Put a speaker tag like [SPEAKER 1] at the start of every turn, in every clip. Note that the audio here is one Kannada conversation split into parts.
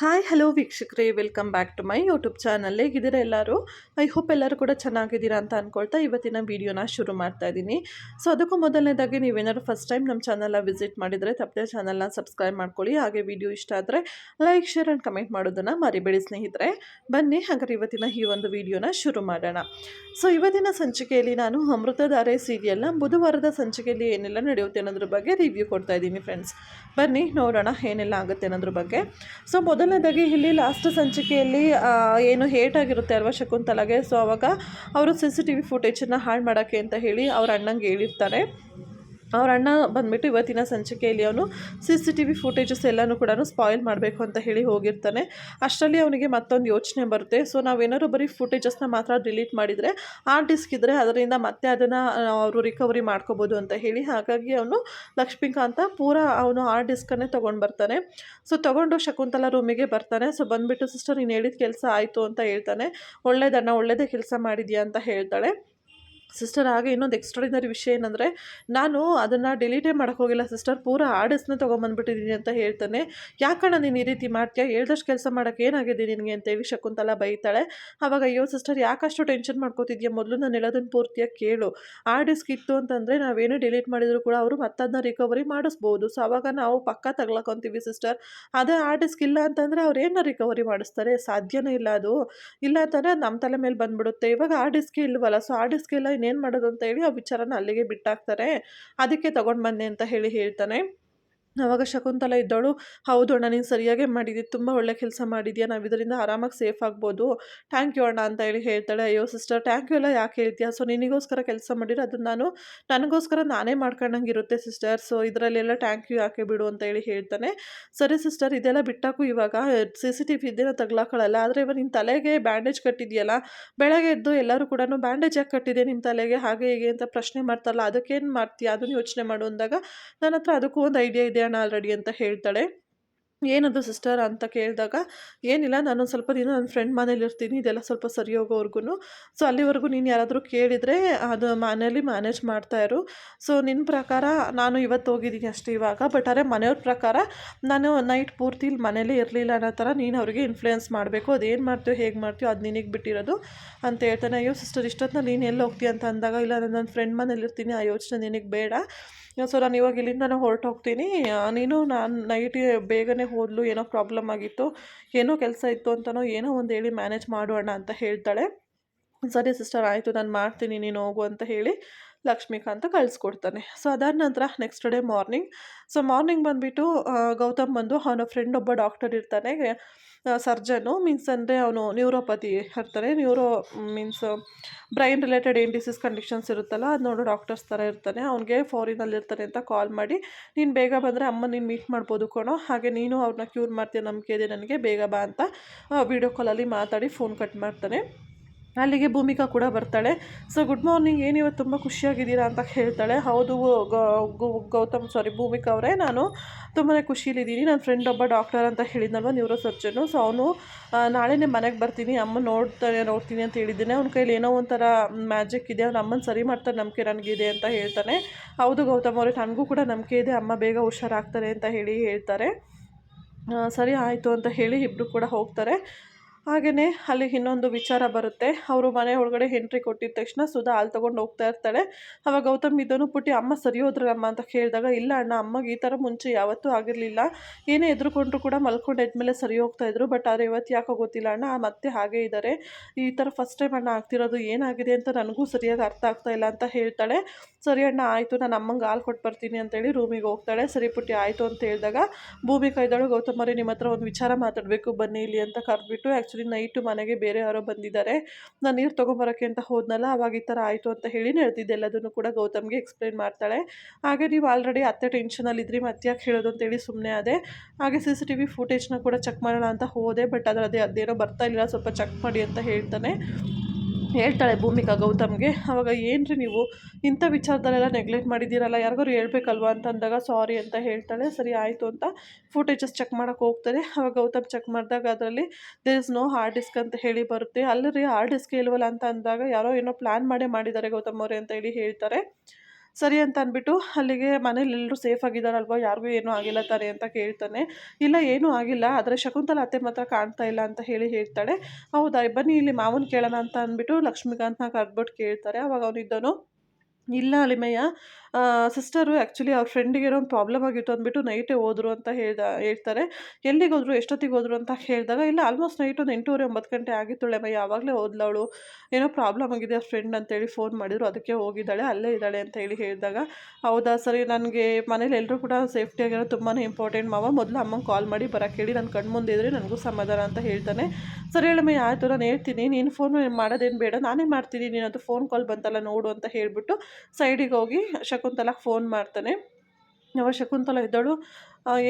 [SPEAKER 1] ಹಾಯ್ ಹಲೋ ವೀಕ್ಷಕರೇ welcome back to my YouTube channel ಹೇಗಿದ್ದೀರಾ ಎಲ್ಲರೂ? ಐ ಹೋಪ್ ಎಲ್ಲರೂ ಕೂಡ ಚೆನ್ನಾಗಿದ್ದೀರಾ ಅಂತ ಅಂದ್ಕೊಳ್ತಾ ಇವತ್ತಿನ ವೀಡಿಯೋನ ಶುರು ಮಾಡ್ತಾ ಇದ್ದೀನಿ. ಸೊ ಅದಕ್ಕೂ ಮೊದಲನೇದಾಗಿ ನೀವೇನಾದ್ರು ಫಸ್ಟ್ ಟೈಮ್ ನಮ್ಮ ಚಾನಲ್ನ ವಿಸಿಟ್ ಮಾಡಿದರೆ ತಪ್ಪದೆ ಚಾನಲ್ನ ಸಬ್ಸ್ಕ್ರೈಬ್ ಮಾಡ್ಕೊಳ್ಳಿ. ಹಾಗೆ ವಿಡಿಯೋ ಇಷ್ಟ ಆದರೆ ಲೈಕ್ ಶೇರ್ ಆ್ಯಂಡ್ ಕಮೆಂಟ್ ಮಾಡೋದನ್ನು ಮರಿಬೇಡಿ ಸ್ನೇಹಿತರೆ. ಬನ್ನಿ, ಹಾಗಾದ್ರೆ ಇವತ್ತಿನ ಈ ಒಂದು ವಿಡಿಯೋನ ಶುರು ಮಾಡೋಣ. ಸೊ ಇವತ್ತಿನ ಸಂಚಿಕೆಯಲ್ಲಿ ನಾನು ಅಮೃತಧಾರೆ ಸೀರಿಯಲ್ನ ಬುಧವಾರದ ಸಂಚಿಕೆಯಲ್ಲಿ ಏನೆಲ್ಲ ನಡೆಯುತ್ತೆ ಅನ್ನೋದ್ರ ಬಗ್ಗೆ ರಿವ್ಯೂ ಕೊಡ್ತಾ ಇದ್ದೀನಿ ಫ್ರೆಂಡ್ಸ್ ಬನ್ನಿ, ನೋಡೋಣ ಏನೆಲ್ಲ ಆಗುತ್ತೆ ಅನ್ನೋದ್ರ ಬಗ್ಗೆ. ಸೊ ಮೊದಲನೇದಾಗಿ ಇಲ್ಲಿ ಲಾಸ್ಟ್ ಸಂಚಿಕೆಯಲ್ಲಿ ಏನು ಹೇಟ್ ಆಗಿರುತ್ತೆ ಅಲ್ವಾ ಶಕುಂತಲಾಗೆ? ಸೊ ಅವಾಗ ಅವರು ಸಿ ಸಿ ಟಿ ವಿ ಫುಟೇಜನ್ನು ಹಾಳು ಮಾಡೋಕ್ಕೆ ಅಂತ ಹೇಳಿ ಅವ್ರ ಅಣ್ಣಂಗೆ ಹೇಳಿರ್ತಾರೆ. ಅವ್ರ ಅಣ್ಣ ಬಂದ್ಬಿಟ್ಟು ಇವತ್ತಿನ ಸಂಚಿಕೆಯಲ್ಲಿ ಅವನು C C T V footages ಎಲ್ಲನೂ ಕೂಡ ಸ್ಪಾಯಿಲ್ ಮಾಡಬೇಕು ಅಂತ ಹೇಳಿ ಹೋಗಿರ್ತಾನೆ. ಅಷ್ಟರಲ್ಲಿ ಅವನಿಗೆ ಮತ್ತೊಂದು ಯೋಚನೆ ಬರುತ್ತೆ. ಸೊ ನಾವೇನಾದ್ರು ಬರೀ ಫುಟೇಜಸ್ನ ಮಾತ್ರ ಡಿಲೀಟ್ ಮಾಡಿದರೆ ಆ ಡಿಸ್ಕ್ ಇದ್ದರೆ ಅದರಿಂದ ಮತ್ತೆ ಅದನ್ನು ಅವರು ರಿಕವರಿ ಮಾಡ್ಕೋಬೋದು ಅಂತ ಹೇಳಿ. ಹಾಗಾಗಿ ಅವನು ಲಕ್ಷ್ಮೀಕಾಂತ ಪೂರ ಅವನು ಆ ಡಿಸ್ಕನ್ನೇ ತೊಗೊಂಡು ಬರ್ತಾನೆ. ಸೊ ತೊಗೊಂಡು ಶಕುಂತಲಾ ರೂಮಿಗೆ ಬರ್ತಾನೆ. ಸೊ ಬಂದುಬಿಟ್ಟು ಸಿಸ್ಟರ್ ನೀನು ಹೇಳಿದ ಕೆಲಸ ಆಯಿತು ಅಂತ ಹೇಳ್ತಾನೆ. ಒಳ್ಳೇದಣ್ಣ ಒಳ್ಳೆಯದೇ ಕೆಲಸ ಮಾಡಿದ್ಯಾ ಅಂತ ಹೇಳ್ತಾಳೆ. ಸಿಸ್ಟರ್ ಹಾಗೆ ಇನ್ನೊಂದು ಎಕ್ಸ್ಟ್ರಾಡಿನರಿ ವಿಷಯ ಏನಂದರೆ, ನಾನು ಅದನ್ನು ಡಿಲೀಟೇ ಮಾಡೋಕ್ಕೆ ಹೋಗಿಲ್ಲ ಸಿಸ್ಟರ್ ಪೂರ ಆರ್ಡರ್ಸ್ನ ತೊಗೊಂಬಂದ್ಬಿಟ್ಟಿದ್ದೀನಿ ಅಂತ ಹೇಳ್ತಾನೆ. ಯಾಕಣ್ಣ ನೀನು ಈ ರೀತಿ ಮಾಡ್ತೀಯಾ? ಹೇಳ್ದಷ್ಟು ಕೆಲಸ ಮಾಡೋಕ್ಕೆ ಏನಾಗಿದೆ ನಿನಗೆ ಅಂತೇಳಿ ಶಕುಂತಲ ಬೈತಾಳೆ. ಆವಾಗ ಅಯ್ಯೋ ಸಿಸ್ಟರ್ ಯಾಕಷ್ಟು ಟೆನ್ಷನ್ ಮಾಡ್ಕೋತಿದ್ಯಾ? ಮೊದಲು ನಾನು ಹೇಳೋದನ್ನು ಪೂರ್ತಿಯಾಗಿ ಕೇಳು. ಆ ಡಿಸ್ಕ್ ಇತ್ತು ಅಂತಂದರೆ ನಾವೇನು ಡಿಲೀಟ್ ಮಾಡಿದರೂ ಕೂಡ ಅವರು ಮತ್ತದನ್ನ ರಿಕವರಿ ಮಾಡಿಸ್ಬೋದು. ಸೊ ಆವಾಗ ನಾವು ಪಕ್ಕ ತಗ್ಲಾಕೊಂತೀವಿ ಸಿಸ್ಟರ್ ಅದೇ ಆ ಡಿಸ್ಕ್ ಇಲ್ಲ ಅಂತಂದರೆ ಅವ್ರು ರಿಕವರಿ ಮಾಡಿಸ್ತಾರೆ? ಸಾಧ್ಯನೇ ಇಲ್ಲ ಅದು. ಇಲ್ಲ ಅಂತಂದರೆ ನಮ್ಮ ತಲೆ ಮೇಲೆ ಬಂದ್ಬಿಡುತ್ತೆ. ಇವಾಗ ಆ ಡಿಸ್ಕೇ ಇಲ್ವಲ್ಲ? ಸೊ ಆ ಡಿಸ್ಕ್ ಎಲ್ಲ ಇನ್ನೇನು ಮಾಡೋದು ಅಂತ ಹೇಳಿ ಆ ವಿಚಾರನ ಅಲ್ಲಿಗೆ ಬಿಟ್ಟಾಕ್ತಾರೆ. ಅದಕ್ಕೆ ತಗೊಂಡು ಬನ್ನಿ ಅಂತ ಹೇಳಿ ಹೇಳ್ತಾನೆ. ಆವಾಗ ಶಕುಂತಲ ಇದ್ದವಳು ಹೌದು ಅಣ್ಣ, ನೀನು ಸರಿಯಾಗೆ ಮಾಡಿದ್ದಿ ತುಂಬ ಒಳ್ಳೆ ಕೆಲಸ ಮಾಡಿದ್ಯಾ, ನಾವು ಇದರಿಂದ ಆರಾಮಾಗಿ ಸೇಫ್ ಆಗ್ಬೋದು. ಥ್ಯಾಂಕ್ ಯು ಅಣ್ಣ, ಅಂತ ಹೇಳಿ ಹೇಳ್ತಾಳೆ. ಅಯ್ಯೋ ಸಿಸ್ಟರ್, ಥ್ಯಾಂಕ್ ಯು ಎಲ್ಲ ಯಾಕೆ ಹೇಳ್ತೀಯಾ? ಸೊ, ನಿನಗೋಸ್ಕರ ಕೆಲಸ ಮಾಡಿರೋ ಅದನ್ನು ನಾನು, ನನಗೋಸ್ಕರ ನಾನೇ ಮಾಡ್ಕೊಂಡಂಗೆ ಇರುತ್ತೆ ಸಿಸ್ಟರ್. ಸೊ, ಇದರಲ್ಲೆಲ್ಲ ಥ್ಯಾಂಕ್ ಯು ಯಾಕೆ ಬಿಡು, ಅಂತ ಹೇಳಿ ಹೇಳ್ತಾನೆ. ಸರಿ ಸಿಸ್ಟರ್, ಇದೆಲ್ಲ ಬಿಟ್ಟಾಕು ಇವಾಗ ಸಿ ಸಿ ಟಿ ವಿ ಇದೆಲ್ಲ ತಗ್ಲಾಕೊಳ್ಳಲ್ಲ ಆದರೆ ಇವಾಗ ನಿನ್ನ ತಲೆಗೆ ಬ್ಯಾಂಡೇಜ್ ಕಟ್ಟಿದೆಯಲ್ಲ, ಬೆಳಗ್ಗೆ ಎದ್ದು ಎಲ್ಲರೂ ಕೂಡ ಬ್ಯಾಂಡೇಜ್ ಯಾಕೆ ಕಟ್ಟಿದೆ ನಿಮ್ಮ ತಲೆಗೆ? ಹಾಗೆ ಹೀಗೆ ಅಂತ ಪ್ರಶ್ನೆ ಮಾಡ್ತಾರಲ್ಲ, ಅದಕ್ಕೇನು ಮಾಡ್ತೀಯ? ಅದನ್ನು ಯೋಚನೆ ಮಾಡು, ಅಂದಾಗ ನನ್ನ ಹತ್ರ ಅದಕ್ಕೂ ಒಂದು ಐಡಿಯಾ ಇದೆ ಆಲ್ರೆಡಿ ಅಂತ ಹೇಳ್ತಾಳೆ. ಏನದು ಸಿಸ್ಟರ್? ಅಂತ ಕೇಳಿದಾಗ, ಏನಿಲ್ಲ, ನಾನು ಸ್ವಲ್ಪ ದಿನ ನನ್ನ ಫ್ರೆಂಡ್ ಮನೇಲಿ ಇರ್ತೀನಿ, ಇದೆಲ್ಲ ಸ್ವಲ್ಪ ಸರಿ ಹೋಗೋವರೆಗೂ ಸೊ, ಅಲ್ಲಿವರೆಗೂ ನೀನು ಯಾರಾದರೂ ಕೇಳಿದರೆ ಅದು ಮನೇಲಿ ಮ್ಯಾನೇಜ್ ಮಾಡ್ತಾಯಿರು ಸೊ ನಿನ್ನ ಪ್ರಕಾರ ನಾನು ಇವತ್ತು ಹೋಗಿದ್ದೀನಿ ಅಷ್ಟೇ ಇವಾಗ. ಬಟ್ ಆದರೆ ಮನೆಯವ್ರ ಪ್ರಕಾರ ನಾನು ನೈಟ್ ಪೂರ್ತಿ ಇಲ್ಲಿ ಮನೇಲೇ ಇರಲಿಲ್ಲ ಅನ್ನೋ ಥರ ನೀನು ಅವ್ರಿಗೆ ಇನ್ಫ್ಲೂಯೆನ್ಸ್ ಮಾಡಬೇಕು. ಅದೇನು ಮಾಡ್ತೀಯೋ, ಹೇಗೆ ಮಾಡ್ತೀಯೋ ಅದು ನಿನಗೆ ಬಿಟ್ಟಿರೋದು. ಅಂತ ಹೇಳ್ತಾನೆ. ಅಯ್ಯೋ, ಸಿಸ್ಟರ್, ಇಷ್ಟೊತ್ತಿನಲ್ಲಿ ನೀನು ಎಲ್ಲಿ ಹೋಗ್ತೀಯ? ಅಂತ ಅಂದಾಗ, ಇಲ್ಲ, ನಾನು ನನ್ನ ಫ್ರೆಂಡ್ ಮನೇಲಿ ಇರ್ತೀನಿ, ಆ ಯೋಚನೆ ನಿನಗೆ ಬೇಡ. ಸೊ ನಾನು ಇವಾಗ ಇಲ್ಲಿಂದನೇ ಹೊರಟು ಹೋಗ್ತೀನಿ ನೀನು ನಾನು ನೈಟ್ ಬೇಗನೆ ಹೋದಲು, ಏನೋ ಪ್ರಾಬ್ಲಮ್ ಆಗಿತ್ತು, ಏನೋ ಕೆಲಸ ಇತ್ತು ಅಂತನೋ ಏನೋ ಒಂದು ಹೇಳಿ ಮ್ಯಾನೇಜ್ ಮಾಡೋಣ ಅಂತ ಹೇಳ್ತಾಳೆ. ಸರಿ ಸಿಸ್ಟರ್ ಆಯಿತು, ನಾನು ಮಾಡ್ತೀನಿ, ನೀನು ಹೋಗು ಅಂತ ಹೇಳಿ ಲಕ್ಷ್ಮೀಕಾಂತ ಕಳಿಸ್ಕೊಡ್ತಾನೆ. ಸೊ ಅದಾದ ನಂತರ next day morning so morning ಬಂದುಬಿಟ್ಟು ಗೌತಮ್ ಬಂದು ಅವನ ಫ್ರೆಂಡ್ ಒಬ್ಬ ಡಾಕ್ಟರ್ ಇರ್ತಾನೆ. ಸರ್ಜನು ಮೀನ್ಸ್ ಅಂದರೆ ಅವನು ನ್ಯೂರೋಪತಿ ಇರ್ತಾನೆ ನ್ಯೂರೋ ಮೀನ್ಸ್ ಬ್ರೈನ್ ರಿಲೇಟೆಡ್ ಏನು ಡಿಸೀಸ್ ಕಂಡೀಷನ್ಸ್ ಇರುತ್ತಲ್ಲ, ಅದು ನೋಡೋ ಡಾಕ್ಟರ್ಸ್ ಥರ ಇರ್ತಾನೆ. ಅವ್ನಿಗೆ ಫಾರಿನಲ್ಲಿ ಇರ್ತಾನೆ ಅಂತ ಕಾಲ್ ಮಾಡಿ, ನೀನು ಬೇಗ ಬಂದರೆ ಅಮ್ಮ ನೀನು ಮೀಟ್ ಮಾಡ್ಬೋದು ಕಣೋ. ಹಾಗೆ ನೀನು ಅವ್ರನ್ನ ಕ್ಯೂರ್ ಮಾಡ್ತೀಯ ನಂಬಿಕೆ ಇದೆ ನನಗೆ, ಬೇಗ ಬಾ ಅಂತ ವೀಡಿಯೋ ಕಾಲಲ್ಲಿ ಮಾತಾಡಿ ಫೋನ್ ಕಟ್ ಮಾಡ್ತಾನೆ. ಅಲ್ಲಿಗೆ ಭೂಮಿಕಾ ಕೂಡ ಬರ್ತಾಳೆ. ಸೊ ಗುಡ್ ಮಾರ್ನಿಂಗ್ ಏನು ತುಂಬ ಖುಷಿಯಾಗಿದ್ದೀರಾ ಅಂತ ಹೇಳ್ತಾಳೆ. ಹೌದು ಗೌತಮ್ ಸಾರಿ ಭೂಮಿಕಾ ಅವರೇ. ನಾನು ತುಂಬಾ ಖುಷಿಯಲ್ಲಿದ್ದೀನಿ. ನನ್ನ ಫ್ರೆಂಡ್ ಒಬ್ಬ ಡಾಕ್ಟರ್ ಅಂತ ಹೇಳಿದ್ನಲ್ವ ನ್ಯೂರೋ ಸರ್ಜನು ಸೊ ಅವನು ನಾಳೆನೇ ಮನೆಗೆ ಬರ್ತೀನಿ. ಅಮ್ಮ ನೋಡ್ತಾನೆ ನೋಡ್ತೀನಿ ಅಂತ ಹೇಳಿದ್ದೀನಿ. ಅವ್ನ ಕೈಲಿ ಏನೋ ಒಂಥರ ಮ್ಯಾಜಿಕ್ ಇದೆ. ಅವ್ನ ಅಮ್ಮನ ಸರಿ ಮಾಡ್ತಾರೆ ನಂಬಿಕೆ ನನಗಿದೆ ಅಂತ ಹೇಳ್ತಾನೆ. ಹೌದು, ಗೌತಮ್ ಅವರೇ, ನನಗೂ ಕೂಡ ನಂಬಿಕೆ ಇದೆ. ಅಮ್ಮ ಬೇಗ ಹುಷಾರಾಗ್ತಾರೆ ಅಂತ ಹೇಳಿ ಹೇಳ್ತಾರೆ. ಸರಿ, ಆಯಿತು ಅಂತ ಹೇಳಿ ಇಬ್ಬರು ಕೂಡ ಹೋಗ್ತಾರೆ. ಹಾಗೆಯೇ ಅಲ್ಲಿ ಇನ್ನೊಂದು ವಿಚಾರ ಬರುತ್ತೆ. ಅವರು ಮನೆ ಒಳಗಡೆ ಎಂಟ್ರಿ ಕೊಟ್ಟಿದ ತಕ್ಷಣ ಸುಧಾ ಹಾಲು ತೊಗೊಂಡು ಹೋಗ್ತಾ ಇರ್ತಾಳೆ. ಅವಾಗ ಗೌತಮ್, ಇದನ್ನು ಪುಟ್ಟಿ ಅಮ್ಮ ಸರಿ ಹೋದ್ರಮ್ಮ ಅಂತ ಕೇಳಿದಾಗ, ಇಲ್ಲ ಅಣ್ಣ, ಅಮ್ಮಗೆ ಈ ಥರ ಮುಂಚೆ ಯಾವತ್ತೂ ಆಗಿರಲಿಲ್ಲ. ಏನೇ ಎದುರುಕೊಂಡ್ರು ಕೂಡ ಮಲ್ಕೊಂಡು ಎದ್ಮೇಲೆ ಸರಿ ಹೋಗ್ತಾ ಇದ್ರು. ಬಟ್ ಆದರೆ ಇವತ್ತು ಯಾಕೋ ಗೊತ್ತಿಲ್ಲ ಅಣ್ಣ ಮತ್ತೆ ಹಾಗೇ ಇದ್ದಾರೆ ಈ ಥರ ಫಸ್ಟ್ ಟೈಮ್ ಅಣ್ಣ ಆಗ್ತಿರೋದು ಏನಾಗಿದೆ ಅಂತ ನನಗೂ ಸರಿಯಾಗಿ ಅರ್ಥ ಆಗ್ತಾ ಇಲ್ಲ ಅಂತ ಹೇಳ್ತಾಳೆ. ಸರಿ ಅಣ್ಣ, ಆಯಿತು. ನಾನು ಅಮ್ಮಂಗೆ ಹಾಲು ಕೊಟ್ಟು ಬರ್ತೀನಿ ಅಂತೇಳಿ ರೂಮಿಗೆ ಹೋಗ್ತಾಳೆ. ಸರಿ ಪುಟ್ಟಿ, ಆಯಿತು ಅಂತ ಹೇಳಿದಾಗ ಭೂಮಿಕಾ ಗೌತಮ್ ಅವರೇ, ನಿಮ್ಮ ಹತ್ರ ಒಂದು ವಿಚಾರ ಮಾತಾಡಬೇಕು. ಬನ್ನಿ ಇಲ್ಲಿ ಅಂತ ಕರೆದ್ಬಿಟ್ಟು ಆ್ಯಕ್ಚುಲಿ ನೈಟು ಮನೆಗೆ ಬೇರೆ ಯಾರೋ ಬಂದಿದ್ದಾರೆ. ನಾನು ನೀರು ತೊಗೊಂಬರೋಕ್ಕೆ ಅಂತ ಹೋದ್ನಲ್ಲ, ಅವಾಗ ಈ ಥರ ಆಯಿತು ಅಂತ ಹೇಳಿ ನಡೆದಿದ್ದೆ. ಎಲ್ಲದನ್ನು ಕೂಡ ಗೌತಮ್ಗೆ ಎಕ್ಸ್ಪ್ಲೈನ್ ಮಾಡ್ತಾಳೆ. ಹಾಗೆ ನೀವು ಆಲ್ರೆಡಿ ಅತ್ತೆ ಟೆನ್ಷನಲ್ಲಿದ್ರಿ ಮತ್ತೆ ಯಾಕೆ ಹೇಳೋದು ಅಂತೇಳಿ ಸುಮ್ಮನೆ ಅದೇ ಹಾಗೆ ಸಿ ಸಿ ಟಿ ವಿ ಫುಟೇಜ್ನ ಕೂಡ ಚೆಕ್ ಮಾಡೋಣ ಅಂತ ಹೋದೆ ಬಟ್ ಅದರ ಅದೇನೋ ಬರ್ತಾ ಇಲ್ಲ ಸ್ವಲ್ಪ ಚೆಕ್ ಮಾಡಿ ಅಂತ ಹೇಳ್ತಾನೆ. ಹೇಳ್ತಾಳೆ ಭೂಮಿಕಾ ಗೌತಮ್ಗೆ. ಅವಾಗ ಏನ್ರಿ ನೀವು? ಇಂಥ ವಿಚಾರದಲ್ಲೆಲ್ಲ ನೆಗ್ಲೆಕ್ಟ್ ಮಾಡಿದ್ದೀರಲ್ಲ ಯಾರಿಗಾರು ಹೇಳ್ಬೇಕಲ್ವ ಅಂತ ಅಂದಾಗ ಸಾರಿ ಅಂತ ಹೇಳ್ತಾಳೆ. ಸರಿ, ಆಯಿತು ಅಂತ ಫುಟೇಜಸ್ ಚೆಕ್ ಮಾಡೋಕೆ ಹೋಗ್ತಾರೆ ಅವಾಗ ಗೌತಮ್ ಚೆಕ್ ಮಾಡಿದಾಗ ಅದರಲ್ಲಿ there is no hard disk ಅಂತ ಹೇಳಿ ಬರುತ್ತೆ. ಅಲ್ಲರಿ ಹಾರ್ಡ್ ಡಿಸ್ಕ್ ಇಲ್ವಲ್ಲ ಅಂತ ಅಂದಾಗ ಯಾರೋ ಏನೋ ಪ್ಲ್ಯಾನ್ ಮಾಡೇ ಮಾಡಿದ್ದಾರೆ ಗೌತಮ್ ಅವರೇ ಅಂತ ಹೇಳಿ ಹೇಳ್ತಾರೆ. ಸರಿ ಅಂತ ಅಂದ್ಬಿಟ್ಟು ಅಲ್ಲಿಗೆ ಮನೇಲಿ ಎಲ್ಲರೂ ಸೇಫ್ ಆಗಿದ್ದಾರಲ್ವ? ಯಾರಿಗೂ ಏನೂ ಆಗಿಲ್ಲ ತಾನೆ ಅಂತ ಕೇಳ್ತಾನೆ. ಇಲ್ಲ, ಏನೂ ಆಗಿಲ್ಲ. ಆದರೆ ಶಕುಂತಲ ಅತ್ತೆ ಮಾತ್ರ ಕಾಣ್ತಾ ಇಲ್ಲ ಅಂತ ಹೇಳಿ ಹೇಳ್ತಾಳೆ. ಹೌದಾ, ಬನ್ನಿ ಇಲ್ಲಿ ಮಾವನ ಕೇಳೋಣ ಅಂತ ಅಂದ್ಬಿಟ್ಟು ಲಕ್ಷ್ಮೀಕಾಂತ್ನ ಕರ್ದ್ಬಿಟ್ಟು ಕೇಳ್ತಾರೆ. ಅವಾಗ ಅವನಿದ್ದನು ಇಲ್ಲ ಅಲಿಮಯ್ಯ. ಸಿಸ್ಟರು ಆ್ಯಕ್ಚುಲಿ ಅವ್ರ ಫ್ರೆಂಡಿಗೆ ಏನೋ ಒಂದು ಪ್ರಾಬ್ಲಮ್ ಆಗಿತ್ತು ಅಂದ್ಬಿಟ್ಟು ನೈಟೇ ಹೋದರು ಅಂತ ಹೇಳ್ದ, ಹೇಳ್ತಾರೆ. ಎಲ್ಲಿಗೆ ಹೋದ್ರು, ಎಷ್ಟೊತ್ತಿಗೆ ಹೋದರು ಅಂತ ಹೇಳಿದಾಗ, ಇಲ್ಲ ಆಲ್ಮೋಸ್ಟ್ ನೈಟ್ ಒಂದು ಎಂಟೂವರೆ, ಒಂಬತ್ತು ಗಂಟೆ ಆಗಿತ್ತು ಆವಾಗಲೇ ಹೋದ್ಲು ಅವಳು ಏನೋ ಪ್ರಾಬ್ಲಮ್ ಆಗಿದೆ ಅವ್ರ ಫ್ರೆಂಡ್ ಅಂತೇಳಿ ಫೋನ್ ಮಾಡಿದ್ರು, ಅದಕ್ಕೆ ಹೋಗಿದ್ದಾಳೆ, ಅಲ್ಲೇ ಇದ್ದಾಳೆ ಅಂತ ಹೇಳಿ ಹೇಳಿದಾಗ, ಹೌದಾ ಸರಿ, ನನಗೆ ಮನೇಲಿ ಎಲ್ಲರೂ ಕೂಡ ಸೇಫ್ಟಿ ಆಗಿರೋ ತುಂಬಾ ಇಂಪಾರ್ಟೆಂಟ್ ಮಾವ, ಮೊದಲು ಅಮ್ಮಂಗೆ ಕಾಲ್ ಮಾಡಿ ಬರೋಕ್ಕೆ ಹೇಳಿ ನನ್ನ ಕಣ್ಣು ಮುಂದೆ ಇದ್ರೆ ನನಗೂ ಸಮಾಧಾನ ಅಂತ ಹೇಳ್ತಾನೆ. ಸರಿ ಹೇಳಮ್ಮಯ್ಯ ಆಯಿತು, ನಾನು ಹೇಳ್ತೀನಿ, ನೀನು ಫೋನ್ ಮಾಡೋದೇನು ಬೇಡ, ನಾನೇ ಮಾಡ್ತೀನಿ ನೀನದು ಫೋನ್ ಕಾಲ್ ಬಂತಲ್ಲ ನೋಡು ಅಂತ ಹೇಳಿಬಿಟ್ಟು ಸೈಡಿಗೆ ಹೋಗಿ ಶಕುಂತಲಾಗೆ ಫೋನ್ ಮಾಡ್ತಾನೆ. ಅವಾಗ ಶಕುಂತಲ ಇದ್ದಳು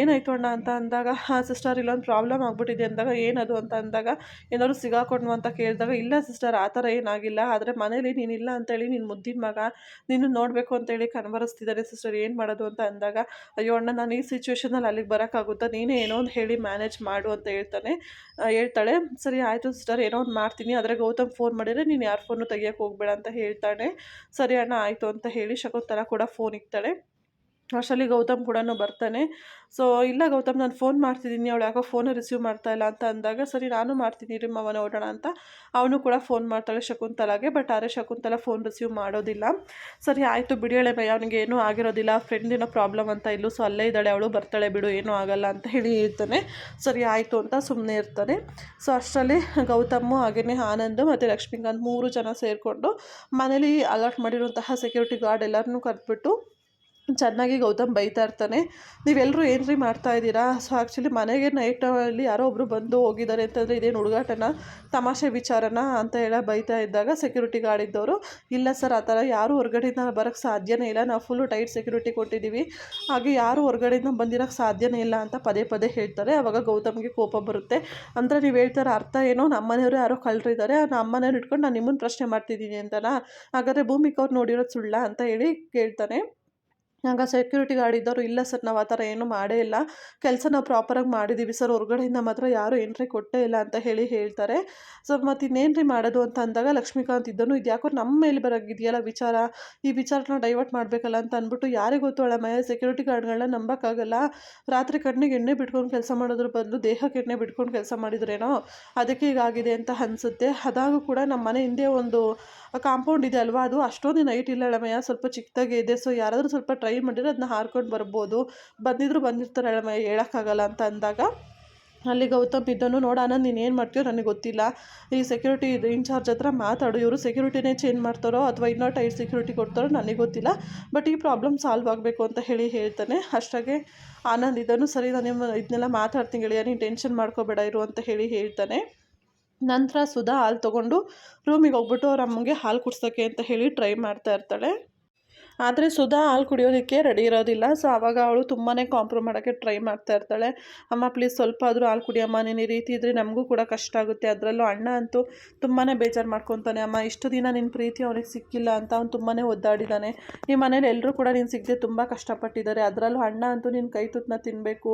[SPEAKER 1] ಏನಾಯಿತು ಅಣ್ಣ ಅಂತ ಅಂದಾಗ ಸಿಸ್ಟರ್ ಇಲ್ಲೊಂದು ಪ್ರಾಬ್ಲಮ್ ಆಗಿಬಿಟ್ಟಿದೆ ಅಂದಾಗ, ಏನದು? ಅಂತ ಅಂದಾಗ, ಏನಾದ್ರು ಸಿಗಾಕೊಂಡು ಅಂತ ಕೇಳಿದಾಗ, ಇಲ್ಲ ಸಿಸ್ಟರ್ ಆ ಥರ ಏನಾಗಿಲ್ಲ. ಆದರೆ ಮನೇಲಿ ನೀನಿಲ್ಲ ಅಂತೇಳಿ ನೀನು ಮುದ್ದಿನ ಮಗ ನೀನು ನೋಡಬೇಕು ಅಂತೇಳಿ ಕನ್ವರಿಸ್ತಿದ್ದಾರೆ ಸಿಸ್ಟರ್ ಏನು ಮಾಡೋದು? ಅಂತ ಅಂದಾಗ, ಅಯ್ಯೋ ಅಣ್ಣ, ನಾನು ಈ ಸಿಚುವೇಶನಲ್ಲಿ ಅಲ್ಲಿಗೆ ಬರೋಕ್ಕಾಗುತ್ತಾ? ನೀನೇ ಏನೋ ಒಂದು ಹೇಳಿ ಮ್ಯಾನೇಜ್ ಮಾಡು ಅಂತ ಹೇಳ್ತಾನೆ. ಹೇಳ್ತಾಳೆ, ಸರಿ, ಆಯಿತು ಸಿಸ್ಟರ್ ಏನೋ ಒಂದು ಮಾಡ್ತೀನಿ. ಆದರೆ ಗೌತಮ್ ಫೋನ್ ಮಾಡಿದರೆ ನೀನು ಯಾರು ಫೋನು ತೆಗಿಯೋಕೆ ಹೋಗ್ಬೇಡ ಅಂತ ಹೇಳ್ತಾನೆ. ಸರಿ ಅಣ್ಣ, ಆಯಿತು ಅಂತ ಹೇಳಿ ಶಕುಂತಲ ಕೂಡ ಫೋನ್ ಇಕ್ತಾಳೆ. ಅಷ್ಟರಲ್ಲಿ ಗೌತಮ್ ಕೂಡ ಬರ್ತಾನೆ. ಸೊ ಇಲ್ಲ ಗೌತಮ್, ನಾನು ಫೋನ್ ಮಾಡ್ತಿದ್ದೀನಿ ಅವಳು ಯಾಕೋ ಫೋನು ರಿಸೀವ್ ಮಾಡ್ತಾ ಇಲ್ಲ ಅಂತ ಅಂದಾಗ, ಸರಿ ನಾನು ಮಾಡ್ತೀನಿ ರೀ ಮಾವನ ನೋಡೋಣ ಅಂತ. ಅವನು ಕೂಡ ಫೋನ್ ಮಾಡ್ತಾಳೆ ಶಕುಂತಲಾಗೆ ಬಟ್ ಆದರೆ ಶಕುಂತಲ ಫೋನ್ ರಿಸೀವ್ ಮಾಡೋದಿಲ್ಲ. ಸರಿ, ಆಯಿತು ಬಿಡಿಯಳೆ ಭಯ, ಅವನಿಗೆ ಏನೂ ಆಗಿರೋದಿಲ್ಲ. ಫ್ರೆಂಡ್ ಏನೋ ಪ್ರಾಬ್ಲಮ್ ಅಂತ ಇಲ್ಲೂ ಸೊ ಅಲ್ಲೇ ಇದ್ದಾಳೆ, ಅವಳು ಬರ್ತಾಳೆ ಬಿಡು, ಏನೂ ಆಗಲ್ಲ ಅಂತ ಹೇಳಿ ಇರ್ತಾನೆ ಸರಿ, ಆಯಿತು ಅಂತ ಸುಮ್ಮನೆ ಇರ್ತಾನೆ. ಸೊ ಅಷ್ಟರಲ್ಲಿ ಗೌತಮ್ಮು ಹಾಗೆಯೇ ಆನಂದ್ ಮತ್ತು ಲಕ್ಷ್ಮೀಕಾಂತ್ ಮೂರು ಜನ ಸೇರಿಕೊಂಡು ಮನೇಲಿ ಅಲರ್ಟ್ ಮಾಡಿರುವಂತಹ ಸೆಕ್ಯೂರಿಟಿ ಗಾರ್ಡ್ ಎಲ್ಲರನ್ನೂ ಕರೆದ್ಬಿಟ್ಟು ಚೆನ್ನಾಗಿ ಗೌತಮ್ ಬೈತಾ ಇರ್ತಾನೆ. ನೀವೆಲ್ಲರೂ ಏನ್ರಿ ಮಾಡ್ತಾ ಇದ್ದೀರಾ? ಸೊ ಆ್ಯಕ್ಚುಲಿ ಮನೆಗೆ ನೈಟ್ ಅಲ್ಲಿ ಯಾರೋ ಒಬ್ಬರು ಬಂದು ಹೋಗಿದ್ದಾರೆ ಅಂತಂದರೆ ಇದೇನು ಹುಡುಗಾಟನ? ತಮಾಷೆ ವಿಚಾರನ ಅಂತ ಹೇಳ ಬೈತಾ ಇದ್ದಾಗ ಸೆಕ್ಯೂರಿಟಿ ಗಾರ್ಡ್ ಇದ್ದವರು, ಇಲ್ಲ ಸರ್ ಆ ಥರ ಯಾರೂ ಹೊರಗಡೆಯಿಂದ ಬರೋಕ್ಕೆ ಸಾಧ್ಯನೇ ಇಲ್ಲ. ನಾವು ಫುಲ್ಲು ಟೈಟ್ ಸೆಕ್ಯೂರಿಟಿ ಕೊಟ್ಟಿದ್ದೀವಿ. ಹಾಗೆ ಯಾರು ಹೊರಗಡೆಯಿಂದ ಬಂದಿರೋಕ್ಕೆ ಸಾಧ್ಯನೇ ಇಲ್ಲ ಅಂತ ಪದೇ ಪದೇ ಹೇಳ್ತಾರೆ. ಆವಾಗ ಗೌತಮ್ಗೆ ಕೋಪ ಬರುತ್ತೆ. ಅಂದರೆ ನೀವು ಹೇಳ್ತಾರೆ ಅರ್ಥ ಏನೋ? ನಮ್ಮ ಮನೆಯವರು ಯಾರೋ ಕಳ್ಳರಿದ್ದಾರೆ ನಮ್ಮ ಮನೆಯವ್ರು ಇಟ್ಕೊಂಡು ನಾನು ನಿಮ್ಮನ್ನು ಪ್ರಶ್ನೆ ಮಾಡ್ತಿದ್ದೀನಿ ಅಂತನಾ? ಹಾಗಾದರೆ ಭೂಮಿಕಾ ಅವ್ರು ನೋಡಿರೋದು ಸುಳ್ಳ ಅಂತ ಹೇಳಿ ಕೇಳ್ತಾನೆ. ಆಗ ಸೆಕ್ಯೂರಿಟಿ ಗಾರ್ಡ್ ಇದ್ದವರು ಇಲ್ಲ ಸರ್ ನಾವು ಆ ಥರ ಏನೂ ಮಾಡೇ ಇಲ್ಲ. ಕೆಲಸ ನಾವು ಪ್ರಾಪರಾಗಿ ಮಾಡಿದ್ದೀವಿ ಸರ್ ಹೊರಗಡೆಯಿಂದ ಮಾತ್ರ ಯಾರೂ ಎಂಟ್ರಿ ಕೊಟ್ಟೇ ಇಲ್ಲ ಅಂತ ಹೇಳಿ ಹೇಳ್ತಾರೆ. ಸೊ ಮತ್ತು ಇನ್ನೇನ್ರಿ ಮಾಡೋದು ಅಂತ ಅಂದಾಗ ಲಕ್ಷ್ಮೀಕಾಂತ್ ಇದ್ದನು. ಇದು ಯಾಕೋ ನಮ್ಮ ಮೇಲೆ ಬರೋಗಿದೆಯಲ್ಲ ವಿಚಾರ. ಈ ವಿಚಾರನ ಡೈವರ್ಟ್ ಮಾಡಬೇಕಲ್ಲ ಅಂತ ಅಂದ್ಬಿಟ್ಟು ಯಾರಿಗೆ ಗೊತ್ತು ಮನೆ ಸೆಕ್ಯೂರಿಟಿ ಗಾರ್ಡ್ಗಳನ್ನ ನಂಬೋಕ್ಕಾಗಲ್ಲ. ರಾತ್ರಿ ಕಣ್ಣಿಗೆ ಎಣ್ಣೆ ಬಿಟ್ಕೊಂಡು ಕೆಲಸ ಮಾಡೋದ್ರ ಬದಲು ದೇಹಕ್ಕೆ ಎಣ್ಣೆ ಬಿಟ್ಕೊಂಡು ಕೆಲಸ ಮಾಡಿದ್ರೇನೋ, ಅದಕ್ಕೆ ಹೀಗಾಗಿದೆ ಅಂತ ಅನಿಸುತ್ತೆ. ಅದಾಗೂ ಕೂಡ ನಮ್ಮ ಮನೆ ಹಿಂದೆ ಒಂದು ಕಾಂಪೌಂಡ್ ಇದೆ ಅಲ್ವಾ? ಅದು ಅಷ್ಟೊಂದು ನೈಟ್ ಇಲ್ಲ ಹೇಳಮಯ್ಯ ಸ್ವಲ್ಪ ಚಿಕ್ಕದಾಗಿ ಇದೆ. ಸೊ ಯಾರಾದರೂ ಸ್ವಲ್ಪ ಟ್ರೈ ಮಾಡಿದರೆ ಅದನ್ನ ಹಾರ್ಕೊಂಡು ಬರ್ಬೋದು. ಬಂದಿದ್ರು ಬಂದಿರ್ತಾರೆ ಹೇಳಮಯ್ಯ ಹೇಳೋಕ್ಕಾಗಲ್ಲ ಅಂತ ಅಂದಾಗ. ಅಲ್ಲಿ ಗೌತಮ್ ಇದ್ದನು. ನೋಡ ಆನಂದ್ ನೀನು ಏನು ಮಾಡ್ತೀಯೋ ನನಗೆ ಗೊತ್ತಿಲ್ಲ. ಈ ಸೆಕ್ಯೂರಿಟಿ ಇದು ಇನ್ಚಾರ್ಜ್ ಹತ್ರ ಮಾತಾಡು. ಇವರು ಸೆಕ್ಯೂರಿಟಿನೇ ಚೇಂಜ್ ಮಾಡ್ತಾರೋ ಅಥವಾ ಇನ್ನೂ ಟೈಟ್ ಸೆಕ್ಯೂರಿಟಿ ಕೊಡ್ತಾರೋ ನನಗೆ ಗೊತ್ತಿಲ್ಲ. ಬಟ್ ಈ ಪ್ರಾಬ್ಲಮ್ ಸಾಲ್ವ್ ಆಗಬೇಕು ಅಂತ ಹೇಳಿ ಹೇಳ್ತಾನೆ. ಅಷ್ಟಾಗೆ ಆನಂದ್ ಇದನ್ನು ಸರಿ, ನಾನು ನಿಮ್ಮ, ಇದನ್ನೆಲ್ಲ ಮಾತಾಡ್ತೀನಿ ಗೆಳೆಯ. ನೀನು ಟೆನ್ಷನ್ ಮಾಡ್ಕೋಬೇಡ ಇರು ಅಂತ ಹೇಳಿ ಹೇಳ್ತಾನೆ. ನಂತರ ಸುಧಾ ಹಾಲು ತೊಗೊಂಡು ರೂಮಿಗೆ ಹೋಗ್ಬಿಟ್ಟು ಅವ್ರ ಅಮ್ಮಂಗೆ ಹಾಲು ಕುಡ್ಸೋಕ್ಕೆ ಅಂತ ಹೇಳಿ ಟ್ರೈ ಮಾಡ್ತಾ ಇರ್ತಾಳೆ. ಆದರೆ ಸುಧಾ ಹಾಲು ಕುಡಿಯೋದಕ್ಕೆ ರೆಡಿ ಇರೋದಿಲ್ಲ. ಸೊ ಆವಾಗ ಅವಳು ತುಂಬಾ ಕಾಂಪ್ರೋ ಮಾಡೋಕ್ಕೆ ಟ್ರೈ ಮಾಡ್ತಾ ಇರ್ತಾಳೆ. ಅಮ್ಮ ಪ್ಲೀಸ್ ಸ್ವಲ್ಪ ಆದರೂ ಹಾಲು ಕುಡಿಯಮ್ಮ. ನೀನು ಈ ರೀತಿ ಇದ್ದರೆ ನಮಗೂ ಕೂಡ ಕಷ್ಟ ಆಗುತ್ತೆ. ಅದರಲ್ಲೂ ಅಣ್ಣ ಅಂತೂ ತುಂಬಾ ಬೇಜಾರು ಮಾಡ್ಕೊತಾನೆ. ಅಮ್ಮ, ಇಷ್ಟು ದಿನ ನಿನ್ನ ಪ್ರೀತಿ ಅವನಿಗೆ ಸಿಕ್ಕಿಲ್ಲ ಅಂತ ಅವ್ನು ತುಂಬಾ ಒದ್ದಾಡಿದ್ದಾನೆ ಈ ಮನೇಲಿ ಎಲ್ಲರೂ ಕೂಡ ನೀನು ಸಿಗದೆ ತುಂಬ ಕಷ್ಟಪಟ್ಟಿದ್ದಾರೆ. ಅದರಲ್ಲೂ ಅಣ್ಣ ಅಂತೂ ನಿನ್ನ ಕೈ ತುತ್ತನ್ನ ತಿನ್ನಬೇಕು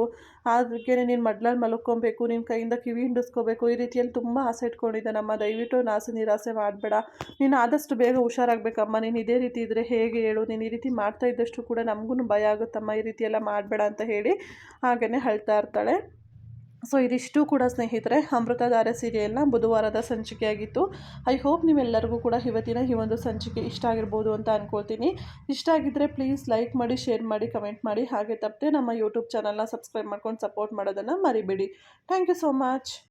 [SPEAKER 1] ಅದಕ್ಕೆ ನೀನು ಮಡ್ಲಲ್ಲಿ ಮಲ್ಕೊಬೇಕು. ನಿನ್ನ ಕೈಯಿಂದ ಕಿವಿ ಹಿಂಡಿಸ್ಕೋಬೇಕು. ಈ ರೀತಿಯಲ್ಲಿ ತುಂಬ ಆಸೆ ಇಟ್ಕೊಂಡಿದ್ದಾನಮ್ಮ ದಯವಿಟ್ಟು ನಾಸೆ ನಿರಾಸೆ ಮಾಡಬೇಡ. ನೀನು ಆದಷ್ಟು ಬೇಗ ಹುಷಾರಾಗಬೇಕಮ್ಮ. ನೀನು ಇದೇ ರೀತಿ ಇದ್ದರೆ ಹೇಗೆ ಹೇಳು. ಈ ರೀತಿ ಮಾಡ್ತಾ ಇದ್ದಷ್ಟು ಕೂಡ ನಮಗೂ ಭಯ ಆಗುತ್ತಮ್ಮ ಈ ರೀತಿ ಎಲ್ಲ ಮಾಡಬೇಡ ಅಂತ ಹೇಳಿ ಹಾಗೆಯೇ ಹೇಳ್ತಾ ಇರ್ತಾಳೆ. ಸೊ, ಇದಿಷ್ಟು ಕೂಡ ಸ್ನೇಹಿತರೆ, ಅಮೃತಧಾರೆ ಸೀರಿಯಲ್ನ ಬುಧವಾರದ ಸಂಚಿಕೆಯಾಗಿತ್ತು ಐ ಹೋಪ್ ನೀವೆಲ್ಲರಿಗೂ ಕೂಡ ಇವತ್ತಿನ ಈ ಒಂದು ಸಂಚಿಕೆ ಇಷ್ಟ ಆಗಿರ್ಬೋದು ಅಂತ ಅಂದ್ಕೊಳ್ತೀನಿ ಇಷ್ಟ ಆಗಿದ್ದರೆ ಪ್ಲೀಸ್ ಲೈಕ್ ಮಾಡಿ, ಶೇರ್ ಮಾಡಿ, ಕಮೆಂಟ್ ಮಾಡಿ. ಹಾಗೆ ತಪ್ಪದೆ ನಮ್ಮ ಯೂಟ್ಯೂಬ್ ಚಾನಲ್ನ ಸಬ್ಸ್ಕ್ರೈಬ್ ಮಾಡ್ಕೊಂಡು ಸಪೋರ್ಟ್ ಮಾಡೋದನ್ನು ಮರಿಬೇಡಿ. Thank you so much.